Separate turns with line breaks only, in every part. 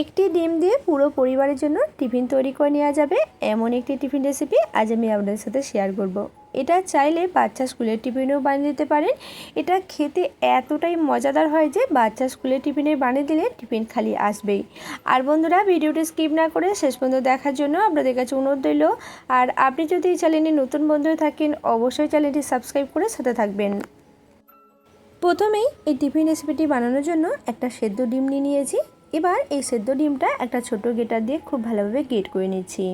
একটি ডিম দিয়ে পুরো পরিবারের জন্য টিফিন তৈরি করে নেওয়া যাবে। এমন একটি টিফিন রেসিপি আজ আমি আপনাদের সাথে শেয়ার করব। এটা চাইলে বাচ্চা স্কুলের টিফিনেও বানিয়ে দিতে পারেন। এটা খেতে এতটাই মজাদার হয় যে বাচ্চা স্কুলের টিফিনে বানিয়ে দিলে টিফিন খালি আসবেই। আর বন্ধুরা, ভিডিওটি স্কিপ না করে শেষ পর্যন্ত দেখার জন্য আপনাদের কাছে অনুরোধ রইল। আর আপনি যদি এই চ্যানেলে নতুন বন্ধু থাকেন, অবশ্যই চ্যানেলটি সাবস্ক্রাইব করে সাথে থাকবেন। প্রথমেই এই টিফিন রেসিপিটি বানানোর জন্য একটা সেদ্ধ ডিম নিয়ে নিয়েছি। এবার এই সেদ্ধ ডিমটা একটা ছোট গেটার দিয়ে খুব ভালোভাবে গেট করে নিচ্ছি।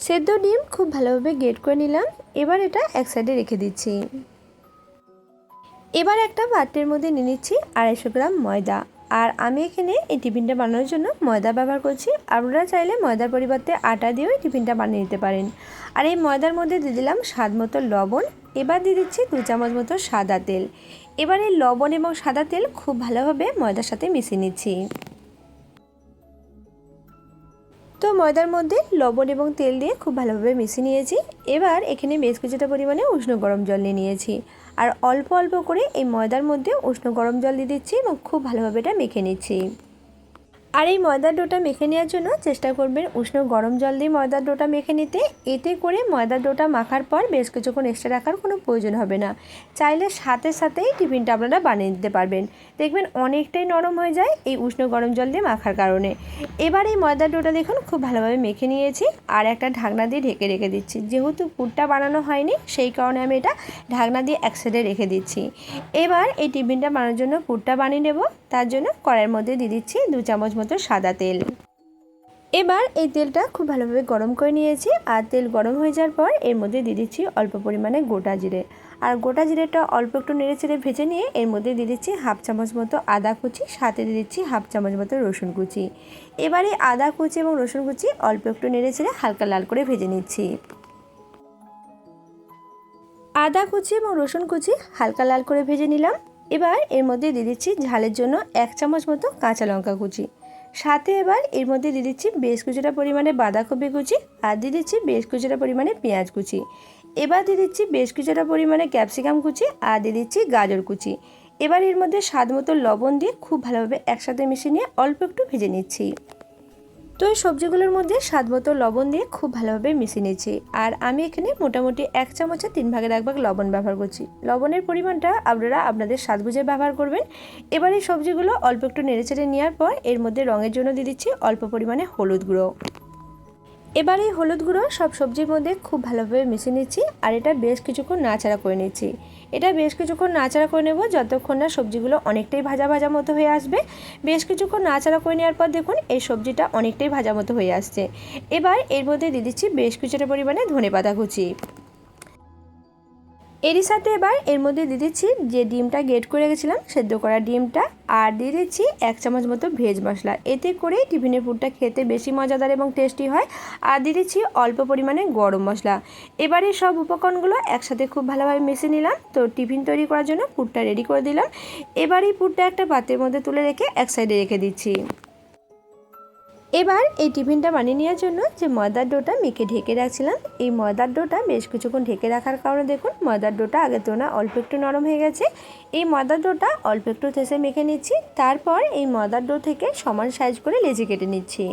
সেদ্ধ ডিম খুব ভালোভাবে গেট করে নিলাম, এবার এটা এক সাইডে রেখে দিচ্ছি। এবার একটা পাত্রের মধ্যে নিয়ে নিচ্ছি আড়াইশো গ্রাম ময়দা। আর আমি এখানে এই টিফিনটা বানানোর জন্য ময়দা ব্যবহার করছি। আপনারা চাইলে ময়দার পরিবর্তে আটা দিয়েও এই টিফিনটা বানিয়ে নিতে পারেন। আর এই ময়দার মধ্যে দিয়ে দিলাম স্বাদ মতো লবণ। এবার দিয়ে দিচ্ছি দু চামচ মতো সাদা তেল। এবার এই লবণ এবং সাদা তেল খুব ভালোভাবে ময়দার সাথে মিশিয়ে নিচ্ছি। তো ময়দার মধ্যে লবণ এবং তেল দিয়ে খুব ভালোভাবে মিশিয়ে নিয়েছি। এবার এখানে বেশ কিছুটা পরিমাণে উষ্ণ গরম জল নিয়ে নিয়েছি। আর অল্প অল্প করে এই ময়দার মধ্যে উষ্ণ গরম জল দিয়ে দিচ্ছি এবং খুব ভালোভাবে এটা মেখে নিচ্ছি। আর এই ময়দার ডোটা মেখে নেওয়ার জন্য চেষ্টা করবেন উষ্ণ গরম জল দিয়ে ময়দার ডোটা মেখে নিতে। এতে করে ময়দার ডোটা মাখার পর বেশ কিছুক্ষণ এক্সট্রা রাখার কোনো প্রয়োজন হবে না। চাইলে সাথে সাথেই টিফিনটা আপনারা বানিয়ে দিতে পারবেন। দেখবেন অনেকটাই নরম হয়ে যায় এই উষ্ণ গরম জল দিয়ে মাখার কারণে। এবার এই ময়দার ডোটা দেখুন খুব ভালোভাবে মেখে নিয়েছি আর একটা ঢাকনা দিয়ে ঢেকে রেখে দিচ্ছি। যেহেতু পুরটা বানানো হয়নি, সেই কারণে আমি এটা ঢাকনা দিয়ে এক সাইডে রেখে দিচ্ছি। এবার এই টিফিনটা বানানোর জন্য পুরটা বানিয়ে নেব। তার জন্য কড়াইয়ের মধ্যে দিয়ে দিচ্ছি দু চামচ মতো সাদা তেল। এবার এই তেলটা খুব ভালোভাবে গরম করে নিয়েছি আর তেল গরম হয়ে যাওয়ার পর এর মধ্যে দিয়ে দিচ্ছি অল্প পরিমাণে গোটা জিরে। আর গোটা জিরেটা অল্প একটু নেড়ে চেড়ে ভেজে নিয়ে এর মধ্যে দিয়ে দিচ্ছি হাফ চামচ মতো আদা কুচি, সাথে দিয়ে দিচ্ছি হাফ চামচ মতো রসুন কুচি। এবারে আদা কুচি এবং রসুন কুচি অল্প একটু নেড়ে চেড়ে হালকা লাল করে ভেজে নিচ্ছি। আদা কুচি এবং রসুন কুচি হালকা লাল করে ভেজে নিলাম। এবার এর মধ্যে দিয়ে দিচ্ছি ঝালের জন্য এক চামচ মতো কাঁচা লঙ্কা কুচি। সাথে এবার এর মধ্যে দিয়ে দিচ্ছি বেশ কিছুটা পরিমাণে বাঁধাকপি কুচি আর দিয়ে দিচ্ছি বেশ কিছুটা পরিমাণে পেঁয়াজ কুচি। এবার দিয়ে দিচ্ছি বেশ কিছুটা পরিমাণে ক্যাপসিকাম কুচি আর দিয়ে দিচ্ছি গাজর কুচি। এবার এর মধ্যে স্বাদ মতো লবণ দিয়ে খুব ভালোভাবে একসাথে মিশিয়ে নিয়ে অল্প একটু ভেজে নিচ্ছি। তো এই সবজিগুলোর মধ্যে স্বাদ মতো লবণ দিয়ে খুব ভালোভাবে মিশিয়ে নিয়েছি আর আমি এখানে মোটামুটি এক চামচে তিন ভাগের এক ভাগ লবণ ব্যবহার করছি। লবণের পরিমাণটা আপনারা আপনাদের স্বাদ বুঝে ব্যবহার করবেন। এবার এই সবজিগুলো অল্প একটু নেড়ে চেড়ে নেওয়ার পর এর মধ্যে রঙের জন্য দিয়ে দিচ্ছি অল্প পরিমাণে হলুদ গুঁড়ো। এবার এই হলুদ গুঁড়ো সব সবজির মধ্যে খুব ভালোভাবে মিশিয়ে নিচ্ছি, আর এটা বেশ কিছুক্ষণ নাড়াচাড়া করে নিচ্ছি। এটা বেশ কিছুক্ষণ নাড়াচাড়া করে নেব, যতক্ষণ না সবজিগুলো অনেকটাই ভাজা ভাজা মতো হয়ে আসবে। বেশ কিছুক্ষণ নাড়াচাড়া করে নেওয়ার পর দেখুন, এই সবজিটা অনেকটাই ভাজা মতো হয়ে আসছে। এবার এর মধ্যে দিয়ে দিচ্ছি বেশ কিছুটা পরিমাণে ধনে পাতা কুচি। এরই সাথে এবার এর মধ্যে দিয়ে দিচ্ছি যে ডিমটা গেট করে রেখেছিলাম, সেদ্ধ করা ডিমটা, আর দিয়ে দিচ্ছি এক চামচ মতো ভেজ মশলা। এতে করে টিফিনের ফুডটা খেতে বেশি মজাদার এবং টেস্টি হয়, আর দিয়ে দিচ্ছি অল্প পরিমাণে গরম মশলা। এবারে সব উপকরণগুলো একসাথে খুব ভালোভাবে মিশিয়ে নিলাম, তো টিফিন তৈরি করার জন্য পুরটা রেডি করে দিলাম। এবার এই পুরটা একটা পাত্রের মধ্যে তুলে রেখে এক সাইডে রেখে দিচ্ছি। এবার এই টিফিনটা বানিয়ে নেওয়ার জন্য যে ময়দার ডোটা মেখে ঢেকে রাখছিলাম। এই ময়দার ডোটা বেশ কিছুক্ষণ ঢেকে রাখার কারণে দেখুন ময়দার ডোটা আগের তুলনায় অল্প একটু নরম হয়ে গেছে। এই ময়দার ডোটা অল্প একটু থেসে মেখে নিচ্ছি। তারপর এই ময়দার ডো থেকে সমান সাইজ করে লেচি কেটে নিচ্ছি।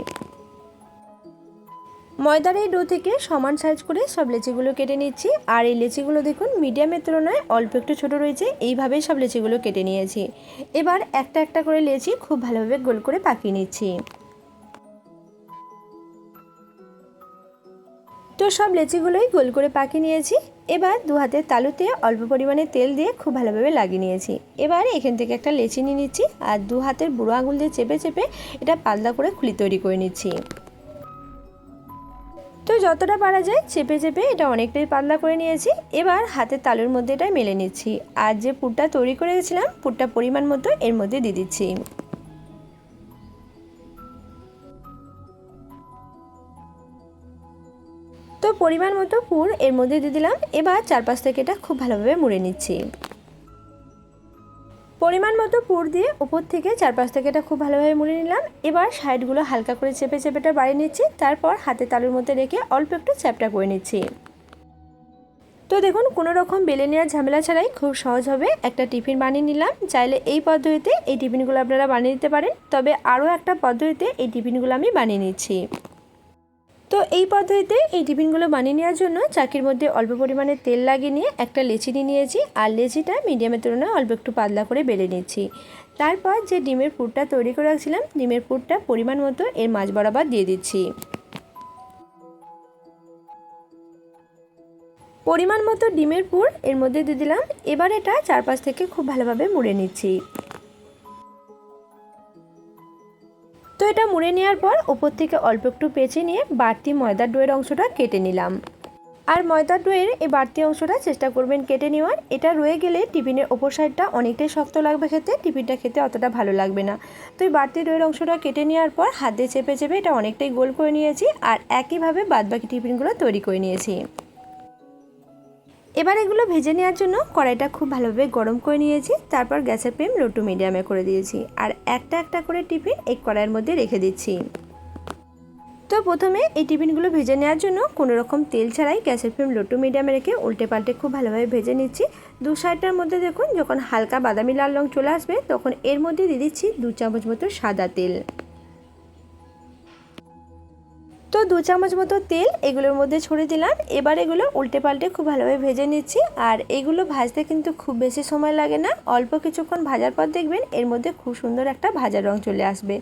ময়দার এই ডো থেকে সমান সাইজ করে সব লেচিগুলো কেটে নিচ্ছি। আর এই লেচিগুলো দেখুন মিডিয়ামের তুলনায় অল্প একটু ছোট রয়েছে। এইভাবেই সব লেচিগুলো কেটে নিয়েছি। এবার একটা একটা করে লেচি খুব ভালোভাবে গোল করে পাকিয়ে নিচ্ছি। তো সব লেচিগুলোই গোল করে পাকিয়ে নিয়েছি। এবার দু হাতের তালুতে অল্প পরিমাণে তেল দিয়ে খুব ভালোভাবে লাগিয়ে নিয়েছি। এবার এখান থেকে একটা লেচি নিয়ে নিচ্ছি আর দু হাতের বুড়ো আঙুল দিয়ে চেপে চেপে এটা পাতলা করে খুলি তৈরি করে নিচ্ছি। তো যতটা পারা যায় চেপে চেপে এটা অনেকটাই পাতলা করে নিয়েছি। এবার হাতের তালুর মধ্যে এটা মেলে নিচ্ছি। আর যে পুরটা তৈরি করে পুরটা পরিমাণ মতো এর মধ্যে দিয়ে দিচ্ছি। তো পরিমাণ মতো পুর এর মধ্যে দিয়ে দিলাম। এবার চারপাশ থেকে এটা খুব ভালোভাবে মুড়ে নিচ্ছি। পরিমাণ মতো পুর দিয়ে উপর থেকে চারপাশ থেকে এটা খুব ভালোভাবে মুড়ে নিলাম। এবার সাইডগুলো হালকা করে চেপে চেপেটা বাড়িয়ে নিচ্ছি। তারপর হাতে তালুর মধ্যে রেখে অল্প একটু চ্যাপটা করে নিচ্ছি। তো দেখুন, কোনো রকম বেলে নেওয়ার ঝামেলা ছাড়াই খুব সহজ হবে একটা টিফিন বানিয়ে নিলাম। চাইলে এই পদ্ধতিতে এই টিফিনগুলো আপনারা বানিয়ে নিতে পারেন। তবে আরও একটা পদ্ধতিতে এই টিফিনগুলো আমি বানিয়ে নিচ্ছি। তো এই পদ্ধতিতে এই টিফিনগুলো বানিয়ে নেওয়ার জন্য চাকির মধ্যে অল্প পরিমাণে তেল লাগিয়ে নিয়ে একটা লেচি নিয়ে নিয়েছি। আর লেচিটা মিডিয়ামের তুলনায় অল্প একটু পাতলা করে বেলে নিচ্ছি। তারপর যে ডিমের পুরটা তৈরি করে রাখছিলাম, ডিমের পুরটা পরিমাণ মতো এর মাছ বরাবর দিয়ে দিচ্ছি। পরিমাণ মতো ডিমের পুর এর মধ্যে দিয়ে দিলাম। এবার এটা চারপাশ থেকে খুব ভালোভাবে মুড়ে নিচ্ছি। এটা মুড়ে নেওয়ার পর ওপর থেকে অল্প একটু পেঁচে নিয়ে বাড়তি ময়দার ডোয়ের অংশটা কেটে নিলাম। আর ময়দার ডোয়ের এই বাড়তি অংশটা চেষ্টা করবেন কেটে নেওয়ার। এটা রয়ে গেলে টিফিনের ওপর সাইডটা অনেকটাই শক্ত লাগবে খেতে, টিফিনটা খেতে অতটা ভালো লাগবে না। তো এই বাড়তি ডোয়ের অংশটা কেটে নেওয়ার পর হাত চেপে চেপে এটা অনেকটাই গোল করে নিয়েছি আর একইভাবে বাদবাকি টিফিনগুলো তৈরি করে নিয়েছি। এবার এগুলো ভেজে নেওয়ার জন্য কড়াইটা খুব ভালোভাবে গরম করে নিয়েছি, তারপর গ্যাসের ফ্লেম লো টু মিডিয়ামে করে দিয়েছি, আর একটা একটা করে টিফিন এই কড়াইয়ের মধ্যে রেখে দিচ্ছি। তো প্রথমে এই টিফিনগুলো ভেজে নেওয়ার জন্য কোনো রকম তেল ছাড়াই গ্যাসের ফ্লেম লো টু মিডিয়ামে রেখে উল্টে পাল্টে খুব ভালোভাবে ভেজে নিচ্ছি। দু সাইডটার মধ্যে দেখুন, যখন হালকা বাদামি লাল রং চলে আসবে, তখন এর মধ্যে দিয়ে দিচ্ছি দু চামচ মতো সাদা তেল। তো দু চামচ মতো তেল এগুলোর মধ্যে ছড়িয়ে দিলাম। এবার এগুলো উল্টে পাল্টে খুব ভালোভাবে ভেজে নিচ্ছি। আর এগুলো ভাজতে কিন্তু খুব বেশি সময় লাগে না। অল্প কিছুক্ষণ ভাজার পর দেখবেন এর মধ্যে খুব সুন্দর একটা ভাজার রং চলে আসবে।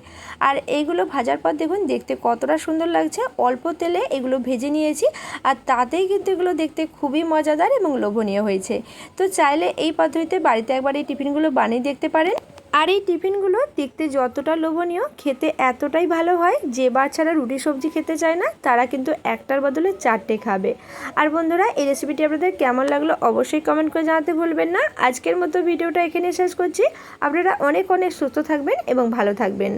আর এইগুলো ভাজার পর দেখুন দেখতে কতটা সুন্দর লাগছে। অল্প তেলে এগুলো ভেজে নিয়েছি। আর তাতেই কিন্তু এগুলো দেখতে খুবই মজাদার এবং লোভনীয় হয়েছে। তো চাইলে এই পদ্ধতিতে বাড়িতে একবার এই টিফিনগুলো বানিয়ে দেখতে পারেন। আর এই টিফিনগুলো দেখতে যতটা লোভনীয়, খেতে এতটাই ভালো হয় যে বাচ্চারা রুটি সবজি খেতে চায় না, তারা কিন্তু একটার বদলে চারটে খাবে। আর বন্ধুরা, এই রেসিপিটি আপনাদের কেমন লাগল অবশ্যই কমেন্ট করে জানাতে ভুলবেন না। আজকের মতো ভিডিওটা এখানে শেষ করছি। আপনারা অনেক অনেক সুস্থ থাকবেন এবং ভালো থাকবেন।